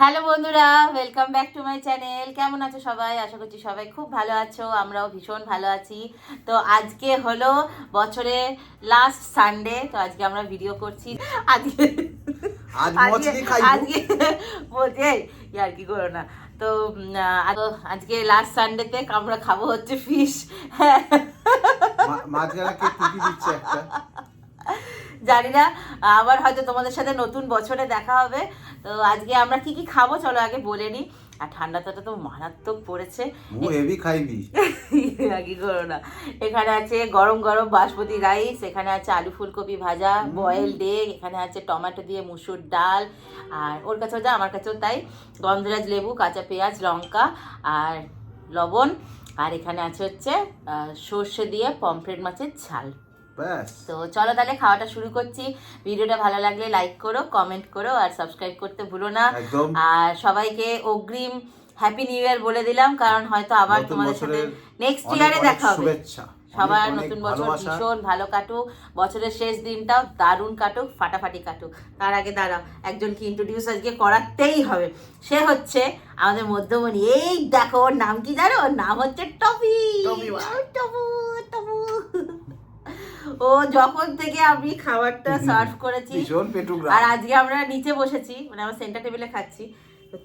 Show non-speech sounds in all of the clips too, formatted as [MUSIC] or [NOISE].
Hello বন্ধুরা welcome back to my channel কেমন আছো সবাই? আশা করছি সবাই খুব ভালো আছো আমরাও ভীষণ ভালো আছি। তো আজকে হলো বছরে লাস্ট সানডে তো আজকে আমরা ভিডিও করছি। আজকে আজকে বলছি আর কি করো না। তো আজকে লাস্ট সানডেতে আমরা খাব হচ্ছে ফিশ জানি না আবার হয়তো তোমাদের সাথে নতুন বছরে দেখা হবে। তো আজকে আমরা কি কি খাব চলো আগে বলে নিই আর ঠান্ডাটা তো মারাত্মক পড়েছে। হেভি খাইবি [LAUGHS] করো না। এখানে আছে গরম গরম বাসমতি রাইস এখানে আছে আলু ফুলকপি ভাজা বয়েল ডেগ এখানে আছে টমেটো দিয়ে মুসুর ডাল আর ওর কাছেও যা আমার কাছেও তাই। গন্ধরাজ লেবু কাঁচা পেঁয়াজ লঙ্কা আর লবণ। আর এখানে আছে হচ্ছে সর্ষে দিয়ে পমফ্রেট মাছের ঝাল। ব্যাস। তো চলো তাহলে খাওয়াটা শুরু করছি। ভিডিওটা ভালো লাগলে লাইক করো কমেন্ট করো আর সাবস্ক্রাইব করতে ভুলো না। আর সবাইকে অগ্রিম হ্যাপি নিউ ইয়ার বলে দিলাম কারণ হয়তো আবার তোমাদের সাথে নেক্সট ইয়ারে দেখা হবে। শুভেচ্ছা সবার নতুন বছর ভীষণ ভালো কাটুক বছরের শেষ দিনটাও দারুণ কাটুক ফাটাফাটি কাটুক। তার আগে দাঁড়াও একজনকে ইন্ট্রোডিউস আজকে করাতেই হবে। সে হচ্ছে আমাদের মধ্যমণি। এই দেখো ওর নাম কি জানো? ওর নাম হচ্ছে টপি টপি টপু টপু ও যখন থেকে আমি খাবারটা সার্ভ করেছি আর আজকে আমরা নিচে বসেছি মানে আমরা সেন্টার টেবিলে খাচ্ছি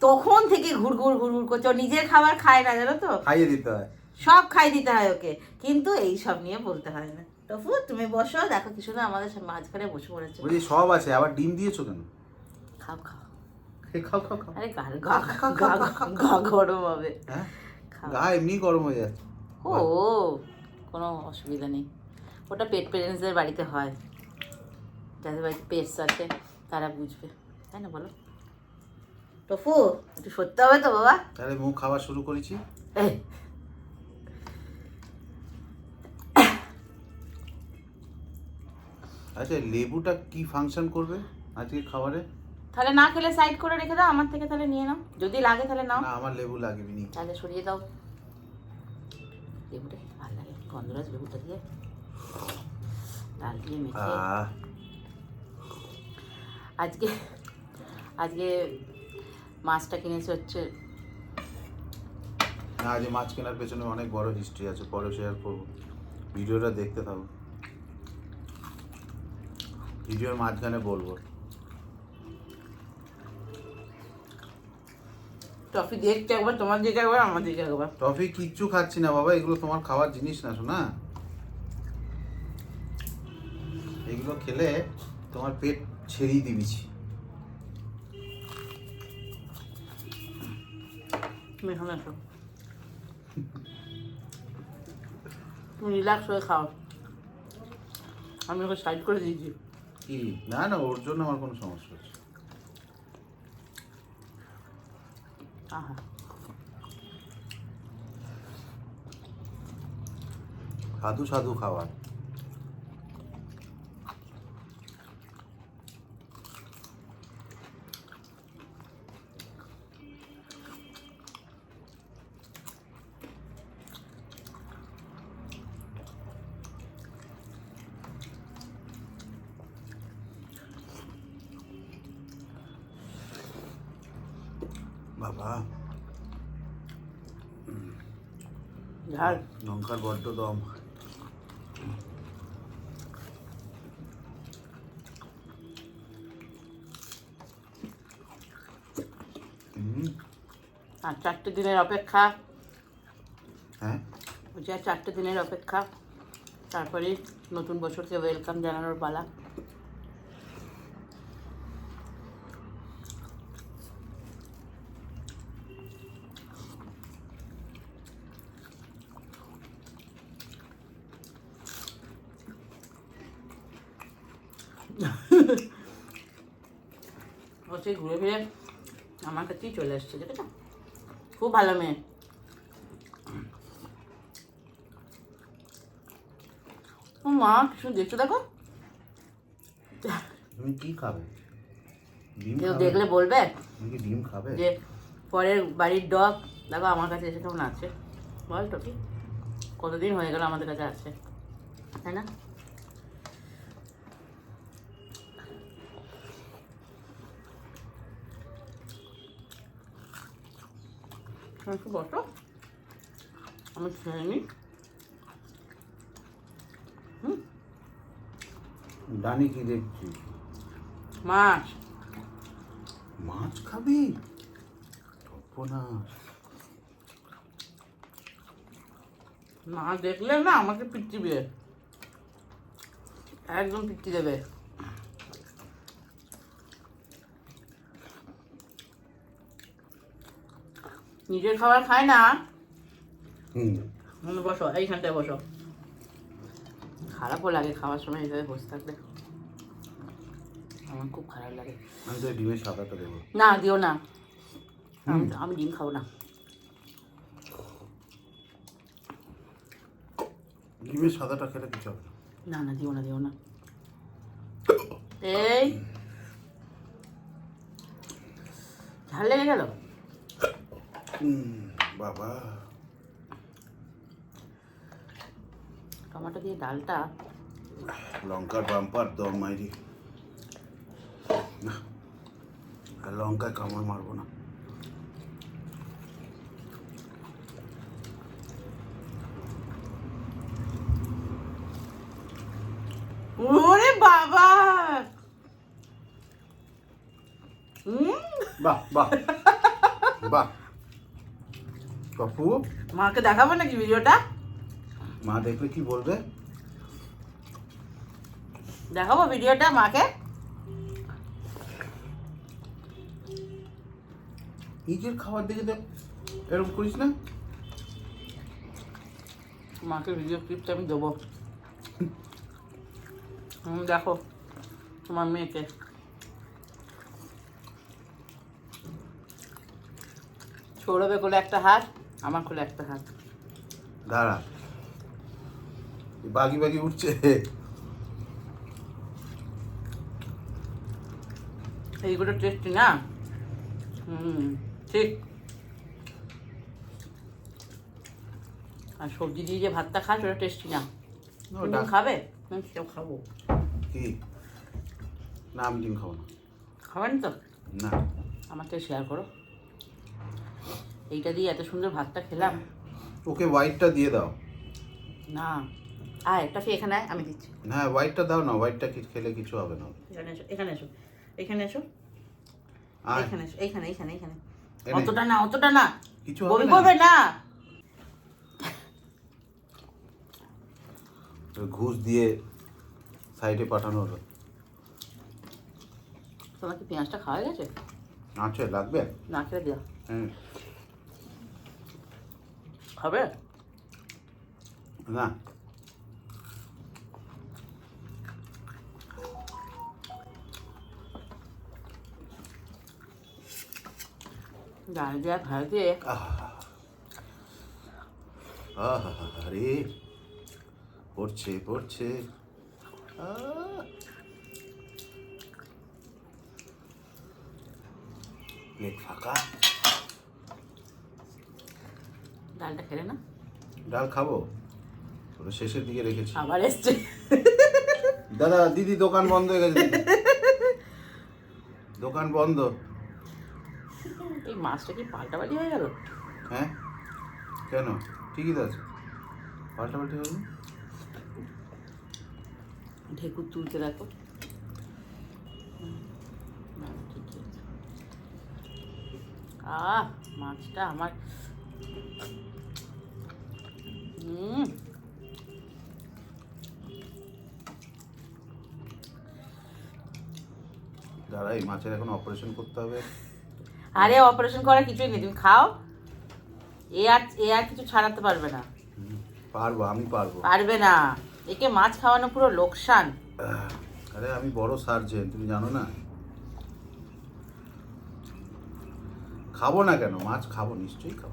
তখন থেকে ঘুরঘুর ঘুরঘুর করছে ও নিজের খাবার খায় না জানো তো? খাইয়ে দিতে হয়। সব খাই দিতে হয় ওকে কিন্তু এই সব নিয়ে বলতে হয় না। টফু তুমি বসো দেখো কিছু না আমাদের মাঝখানে বসে পড়েছে। বলছি সব আছে আবার ডিম দিয়েছ কেন? খাও খাও। খাও খাও খাও। আরে গা গা গা- গা- গা গরম হবে। হ্যাঁ? গা এমনি গরম হয়ে যাচ্ছে। ও কোনো অসুবিধা নেই। ওটা পেট পেরেন্টসদের বাড়িতে হয়। যাদের বাড়িতে পেটস আছে তারা বুঝবে। তাই না বলো? টফু একটু সত্যি হবে তো বাবা। তাহলে মুখ খাওয়া শুরু করেছি। আচ্ছা লেবুটা কি ফাংশন করবে আজকে খাবারে? তাহলে না খেলে সাইড করে রেখে দাও আমার থেকে তাহলে নিয়ে নাও। যদি লাগে তাহলে নাও। না আমার লেবু লাগবে নি তাহলে সরিয়ে দাও। লেবুটা ভালো লাগে? গন্ধরাজ লেবুটা দিয়ে। ডাল দিয়ে মেখে আজকে আজকে মাছটা কিনেছে হচ্ছে না আজ মাছ কেনার পেছনে অনেক বড় হিস্ট্রি আছে পরে শেয়ার করব। ভিডিওটা দেখতে থাকো। ভিডিওর মাঝখানে বলব। টফি দেখতে একবার তোমার দিকে একবার আমার দিকে একবার। টফি কিচ্ছু খাচ্ছি না বাবা এগুলো তোমার খাওয়ার জিনিস না শোনা এগুলো খেলে তোমার পেট ছেড়েই দিবিছি তুমি রিল্যাক্স হয়ে খাও। আমি ওকে সাইড করে দিয়েছি। কি? না না ওর জন্য আমার কোনো সমস্যা হচ্ছে। আহা। সাধু সাধু খাবার। বাবা। ঝাল। লঙ্কার বড্ড দম। আর চারটে দিনের অপেক্ষা। হ্যাঁ? চারটে দিনের অপেক্ষা। তারপরে নতুন বছরকে ওয়েলকাম জানানোর পালা। ও সেই ঘুরে ফিরে আমার কাছেই চলে এসছে দেখেছ খুব ভালো মেয়ে। ও মা কিছু দেখছ দেখো? তুমি কি খাবে? কেউ দেখলে বলবে ডিম খাবে? যে পরের বাড়ির ডগ দেখো আমার কাছে এসে কেমন আছে। বল টপি কতদিন হয়ে গেল আমাদের কাছে আছে তাই না? একটু বসো আমি খেয়ে নিই ডানি কি দেখছি? মাছ। মাছ খাবি? সর্বনাশ। না দেখলে না আমাকে পিটি দেবে। একদম পিটি দেবে। নিজের খাবার খায় না। বসো এইখানটায় বসো। খারাপও লাগে খাওয়ার সময় এইভাবে বসে থাকলে। আমার খুব খারাপ লাগে। আমি তো ডিমের সাদাটা দেবো। না দিও না। আমি ডিম খাব না। ডিমের সাদাটা খেলে কিছু হবে না না দিও না দিও না। এই। ঝাল লেগে গেল? বাবা। টমেটো দিয়ে ডালটা। লঙ্কার বাম্পার দম মাইরি। আর লঙ্কায় কামড় মারবো না ওরে বাবা হুম বাহ বাহ বাহ পপু মাকে দেখাবো নাকি ভিডিওটা? মা দেখলে কি বলবে? দেখাবো ভিডিওটা মাকে? নিজের খাবার দেখে দেখ এরকম করিস না? মাকে ভিডিও ক্লিপটা আমি দেবো। হুম দেখো তোমার মেয়েকে। সৌরভে কোলে একটা হাত। আমার কোলে একটা হাত। দাঁড়া। বাগি বাগি উঠছে। এইগুলো টেস্টি না? হুম ঠিক। আর সবজি দিয়ে যে ভাতটা খাস ওটা টেস্টি না। ওটা- খাবে? সেটাও খাব। কি? না আমি ডিম খাব না। খাবেন তো? না। আমার থেকে শেয়ার করো। এইটা দিয়ে এত সুন্দর ভাতটা খেলাম? ওকে হোয়াইটটা দিয়ে দাও। না। আয় একটা ফি এখানে আয়, আমি দিচ্ছি। হ্যাঁ হোয়াইটটা দাও না হোয়াইটটা কি খেলে কিছু হবে না। এখানে এসো এখানে এসো এখানে এসো। আয়। এখানে এসো এইখানে এখানে এইখানে এনে। অতটা না অতটা না। কিছু হবে না। করবে না। ঘুষ দিয়ে সাইডে পাঠানো হলো। তোমার কি পেঁয়াজটা খাওয়া গেছে? আচ্ছা লাগবে? না খেলে দিও। হ্যাঁ খাবে না ডাল দেওয়া ভাত দিয়ে আহা আরে পড়ছে পড়ছে আহ। খেলে না? ডাল খাব? ওটা শেষের দিকে রেখেছি। আবার এসছে। দাদা দিদি দোকান বন্ধ হয়ে গেছে। দোকান বন্ধ। এই মাছটা কি পাল্টাপাল্টি হয়ে গেল? হ্যাঁ? কেন? ঠিকই তো আছে। পাল্টাপাল্টি হলো ঢেকুর তুলতে আছে। আহ মাছটা আমার হুম দাদা এই মাছের এখন অপারেশন করতে হবে। আরে অপারেশন করার কিছুই নেই তুমি খাও। এ আর এ আর কিছু ছাড়াতে পারবে না। পারব আমি পারব। পারবে না। একে মাছ খাওয়ানো পুরো লোকসান। আরে আমি বড় সার্জেন তুমি জানো না? খাব না কেন? মাছ খাব নিশ্চয়ই খাব।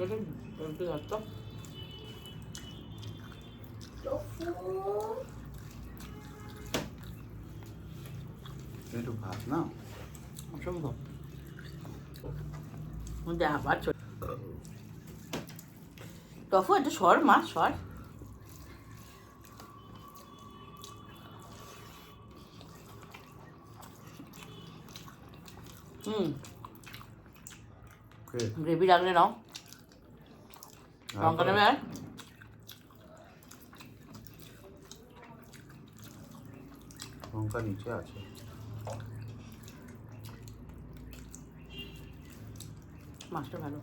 দেখুন বলতে যাচ্ছ একটু ভাত না অসম্ভব মধ্যে আবার টফু একটু সর মা সর। হুম। ওকে গ্রেভি রাখলে নাও। লঙ্কা লঙ্কা নিচে আছে মাছটা ভালো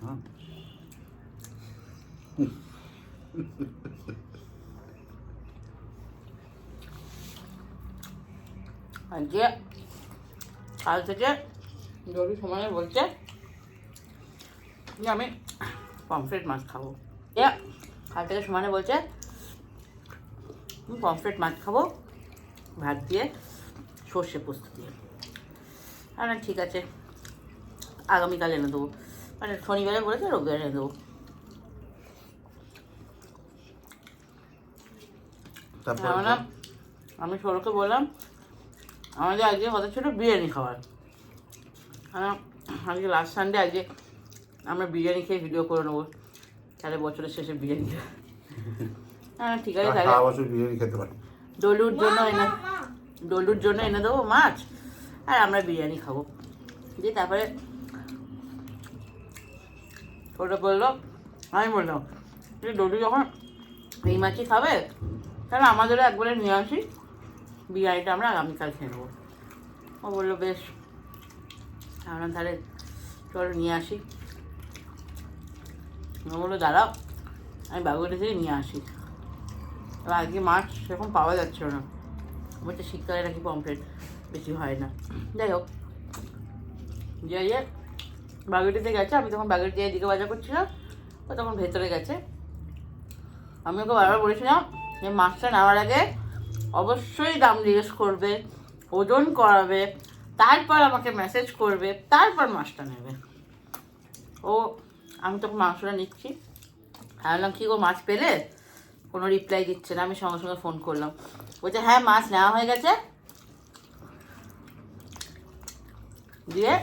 হ্যাঁ কাল থেকে যদি সময় বলছে যে আমি পমফ্রেট মাছ খাব। এ কাল থেকে সমানে বলছে পমফ্রেট মাছ খাব ভাত দিয়ে সর্ষে পোস্ত দিয়ে। আর না ঠিক আছে আগামীকাল এনে দেবো। মানে শনিবারে বলেছে রবিবারে এনে দেবো। আমরা আমি সৌরকে বললাম আমাদের আজকে কথা ছিল বিরিয়ানি খাওয়ার। আজকে লাস্ট সানডে আজকে আমরা বিরিয়ানি খেয়ে ভিডিও করে নেব। তাহলে বছরের শেষে বিরিয়ানি। [LAUGHS] হ্যাঁ ঠিক আছে তাহলে বছর বিরিয়ানি খেতে পারি ডলুর জন্য এনে ডলুর জন্য এনে দেবো মাছ আর আমরা বিরিয়ানি খাব। দিয়ে তারপরে ওটা বলল আমি বললাম যে ডলু যখন এই মাছই খাবে তাহলে আমাদেরও একবারে নিয়ে আসি। বিরিয়ানিটা আমরা আগামীকাল খেয়ে নেব। ও বলল বেশ আমরা তাহলে চলো নিয়ে আসি। বলল দাঁড়াও আমি বাগুড়ি থেকে নিয়ে আসি। এবার আজকে মাছ সেরকম পাওয়া যাচ্ছিল না। বলছে শীতকালে নাকি পমফ্রেট বেশি হয় না। যাই হোক যাই হোক বাগুটিতে গেছে। আমি তখন বাগুটি এদিকে বাজার করছিলাম, ও তখন ভেতরে গেছে। আমি ওকে বারবার বলেছিলাম যে মাছটা নেওয়ার আগে অবশ্যই দাম জিজ্ঞেস করবে, ওজন করাবে, তারপর আমাকে মেসেজ করবে, তারপর মাছটা নেবে। ও আমি তখন মাংসটা নিচ্ছি। আমি বললাম কী গো, মাছ পেলে? কোনো রিপ্লাই দিচ্ছে না, আমি সঙ্গে সঙ্গে ফোন করলাম। বলছে হ্যাঁ মাছ নেওয়া হয়ে গেছে। দিয়ে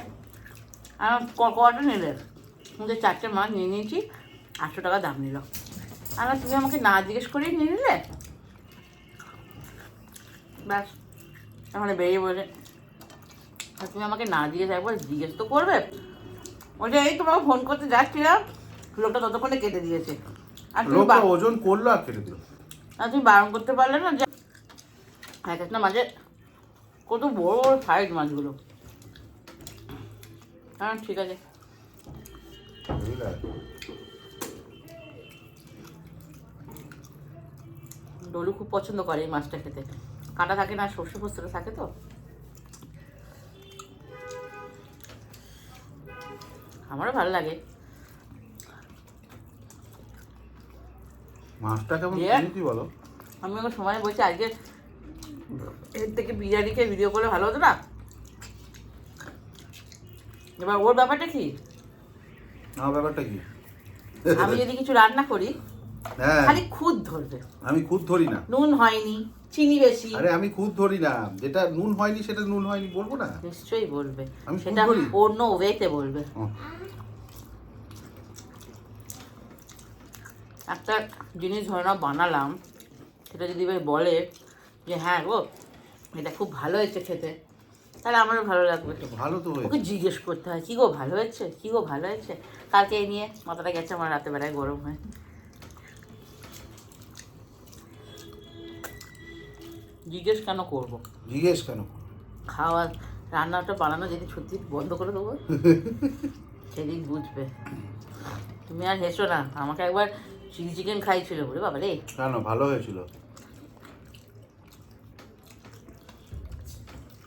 আমার কটা নিলে? যে চারটে মাছ নিয়ে নিয়েছি, আটশো টাকা দাম নিল। আর তুমি আমাকে না জিজ্ঞেস করেই নিয়ে নিলে? ব্যাস তাহলে বেরিয়ে বলে, তুমি আমাকে না জিজ্ঞেস, একবার জিজ্ঞেস তো করবে। বলছে এই তোমাকে ফোন করতে যাচ্ছিলাম। লোকটা ততক্ষণে কেটে দিয়েছে। আর তুমি লোকটা বা- ওজন করল আর কেটে দিল। আর তুমি বারণ করতে পারলে না যে এক একটা মাঝে কত বড় বড় সাইজ মাছগুলো। হ্যাঁ ঠিক আছে। ডলু খুব পছন্দ করে এই মাছটা খেতে। কাঁটা থাকে না সর্ষে পোস্তটা থাকে তো? আমারও ভালো লাগে। মাছটা কেমন? কি বলো? আমি ওকে সময় বলছি আজকে এর থেকে বিরিয়ানি খেয়ে ভিডিও করলে ভালো হতো না? এবার ওর ব্যাপারটা কি? আমার ব্যাপারটা কি? আমি যদি কিছু রান্না করি হ্যাঁ। খালি খুদ ধরবে। আমি খুদ ধরি না। নুন হয়নি। চিনি বেশি। আরে আমি খুদ ধরি না। যেটা নুন হয়নি সেটা নুন হয়নি বলব না? নিশ্চয়ই বলবে। আমি সেটা অন্য ওয়েতে বলবে। একটা জিনিস ধরে নাও বানালাম। সেটা যদি এবার বলে যে হ্যাঁ গো এটা খুব ভালো হয়েছে খেতে। তাহলে আমারও ভালো লাগবে। ভালো তো ওকে জিজ্ঞেস করতে হয় কি গো ভালো হয়েছে? কি গো ভালো হয়েছে? কালকে এই নিয়ে মাথাটা গেছে আমার রাতে বেলায় গরম হয়। জিজ্ঞেস কেন করব? জিজ্ঞেস কেন খাওয়া রান্নাটা বানানো যদি সত্যি বন্ধ করে দেবো [LAUGHS] সেদিন বুঝবে। তুমি আর হেসো না আমাকে একবার চিলি চিকেন খাইছিল বলে বাবা রে কেন ভালো হয়েছিল।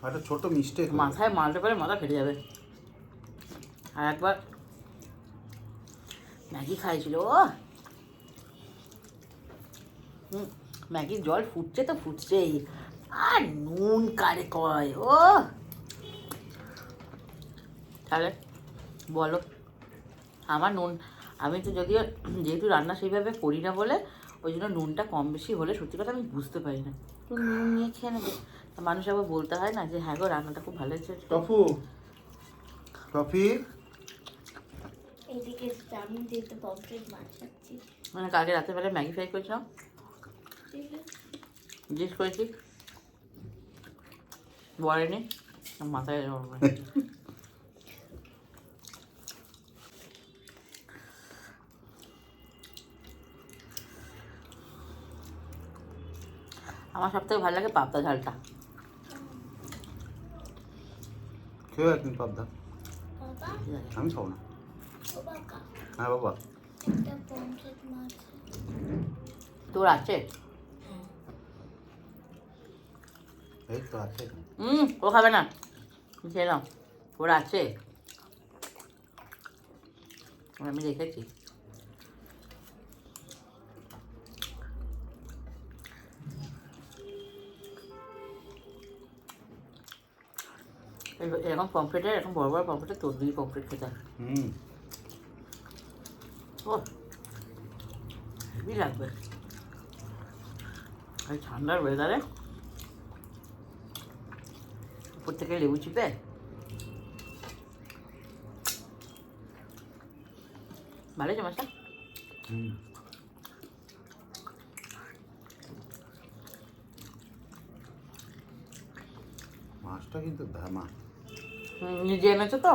একটা ছোট মিস্টেক মাথায় মারতে পারে মাথা ফেটে যাবে। আর একবার ম্যাগি খাইছিল ও। হুম, ম্যাগির জল ফুটছে তো ফুটছেই। আর নুন কারে কয় ও। তাহলে বলো আমার নুন আমি তো যদিও যেহেতু রান্না সেইভাবে করি না বলে ওই জন্য নুনটা কম বেশি হলে সত্যি কথা আমি বুঝতে পারি না। তো নুন নিয়ে খেয়ে নেবে। মানুষ আবার বলতে হয় না যে হ্যাঁ গো রান্নাটা খুব ভালো হয়েছে। টফু। টফি। মানে কালকে রাতের বেলায় ম্যাগি ফ্রাই করেছিলাম। জিজ্ঞেস করেছি। বলেনি মাথায় আমার সব থেকে ভালো লাগে পাবদা ঝালটা। খেয়ে একদিন পাবদা। আমি খাব না। হ্যাঁ বাবা তোর আছে? এই তো আছে হুম ও খাবে না। খেয়ে নাও। ওর আছে। আমি দেখেছি। এই- এরকম পমফ্রেটের এরকম বড় বড় তোর দিয়ে পমফ্রেট খেতে হুম। ও হেভি লাগবে। এই ঠান্ডার ওয়েদারে উপর থেকে লেবু চিপে ভালো আছে মাছটা মাছটা কিন্তু ধামা নিজে এনেছো তো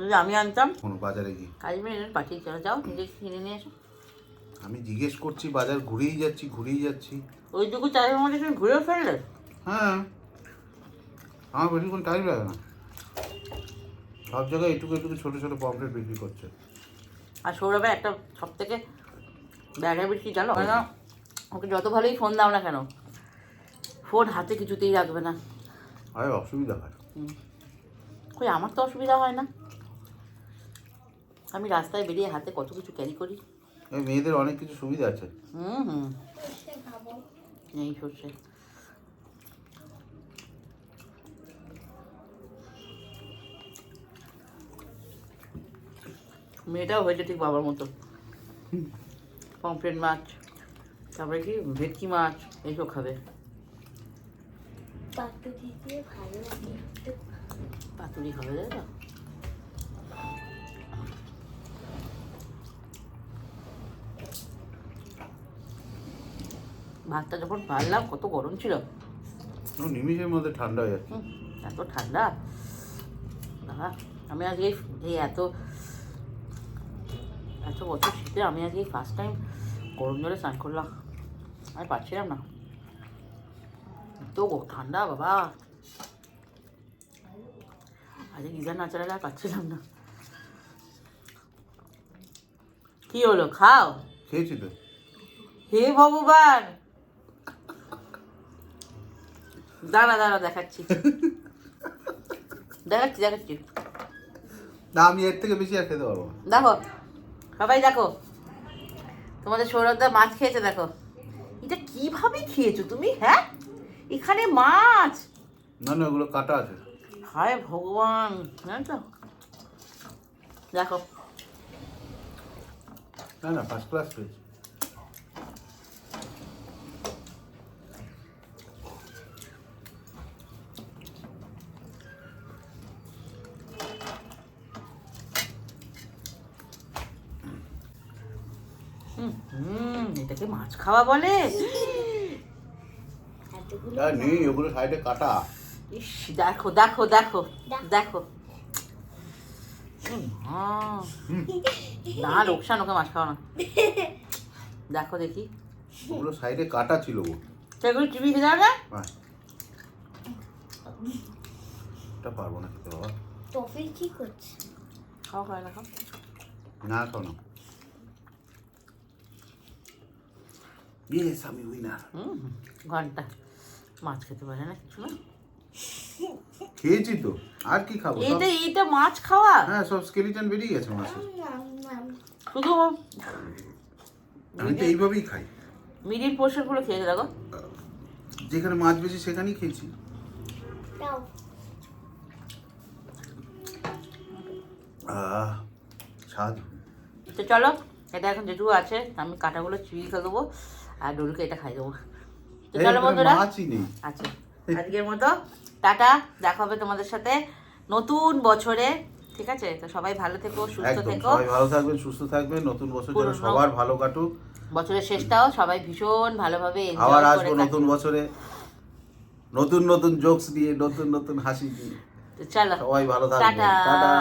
যদি আমি আনতাম কোনো বাজারে গিয়ে কাজে পাঠিয়ে চলে যাও নিজে কিনে নিয়ে এসো আমি জিজ্ঞেস করছি বাজার ঘুরেই যাচ্ছি ঘুরেই যাচ্ছি। ওইটুকু চায়ের মধ্যে তুমি ঘুরে ফেললে। হ্যাঁ। আমার বেশিক্ষণ টাইম লাগে না। সব জায়গায় এটুকু এটুকু ছোটো ছোটো পমফ্রেট বিক্রি করছে। আর সৌরভের একটা সব থেকে হ্যাবিট কি জানো? না ওকে যত ভালোই ফোন দাও না কেন ফোন হাতে কিছুতেই রাখবে না। আরে অসুবিধা হয়। হুম। কই আমার তো অসুবিধা হয় না। আমি রাস্তায় বেরিয়ে হাতে কত কিছু ক্যারি করি। এই মেয়েদের অনেক কিছু সুবিধা আছে। হুম হুম। এই সর্ষে। মেয়েটাও হয়েছে ঠিক বাবার মতো। পমফ্রেট মাছ তারপরে কি ভেটকি মাছ এইসব খাবে। পাতুরি দিয়ে ভালো লাগে একটু পাতুরি খাবে তাই তো? ভাতটা যখন পারলাম কত গরম ছিল। নিমিষের মধ্যে ঠান্ডা হয়ে যাচ্ছে। এত ঠান্ডা। আমি আজকে এই- এই এত এত বছর শীতে আমি আজকে ফার্স্ট টাইম গরম জলে স্নান করলাম। আমি পারছিলাম না। তো ঠান্ডা বাবা। আজকে গিজার না চালালে আর পাচ্ছিলাম না। কি হলো খাও? খেয়েছি তো। হে ভগবান! দাঁড়া দাঁড়া দেখাচ্ছি। দেখাচ্ছি দেখাচ্ছি। না আমি এর থেকে বেশি আর খেতে পারব দেখো সবাই দেখো। তোমাদের সৌরভদা মাছ খেয়েছে দেখো। এটা কীভাবে খেয়েছো তুমি হ্যাঁ? এখানে মাছ। না না ওগুলো কাটা আছে। হায় ভগবান জানো তো? দেখো। না না ফার্স্ট ক্লাস খেয়েছি খাওয়া বলে? নেই ওগুলো সাইডে কাটা। ইস দেখো দেখো দেখো দেখো। হ্যাঁ। না লোকসান ওকে মাছ খাওয়া না দেখো দেখি। ওগুলো সাইডে কাটা ছিল গো সেগুলো টিভি খেতে হবে? না হ্যাঁ পারব না খেতে বাবা। টফি কি করছে? খাওয়া হয় না খাও না। শোনো ইয়েস আমি উইনার ঘণ্টা। মাছ খেতে পারে না কিছু না? খেয়েছি তো। আর কি খাব? এইটা এইটা মাছ খাওয়া? হ্যাঁ সব স্কেলিটন বেরিয়ে গেছে মাছের। নাম শুধু আমি? তো এইভাবেই খাই। মিডিল পোর্শনগুলো খেয়ে দেখো। যেখানে মাছ বেশি সেখানেই খেয়েছি। দাও। আহ স্বাদ তো চলো এটা এখন যেটুকু আছে আমি কাটাগুলো চিবিয়ে খেয়ে দেবো আর ডলুকে এটা খাই দেবো। তো চলো বন্ধুরা। আচ্ছা আজকের মতো টাটা দেখা হবে তোমাদের সাথে নতুন বছরে ঠিক আছে? তো সবাই ভালো থেকো সুস্থ থেকো। সবাই ভালো থাকবেন সুস্থ থাকবেন নতুন বছর যেন সবার ভালো কাটুক। বছরের শেষটাও সবাই ভীষণ ভালোভাবে আবার আসব নতুন বছরে। নতুন নতুন জোকস দিয়ে নতুন নতুন হাসি দিয়ে। তো চলো। সবাই ভালো থাকবেন। টাটা।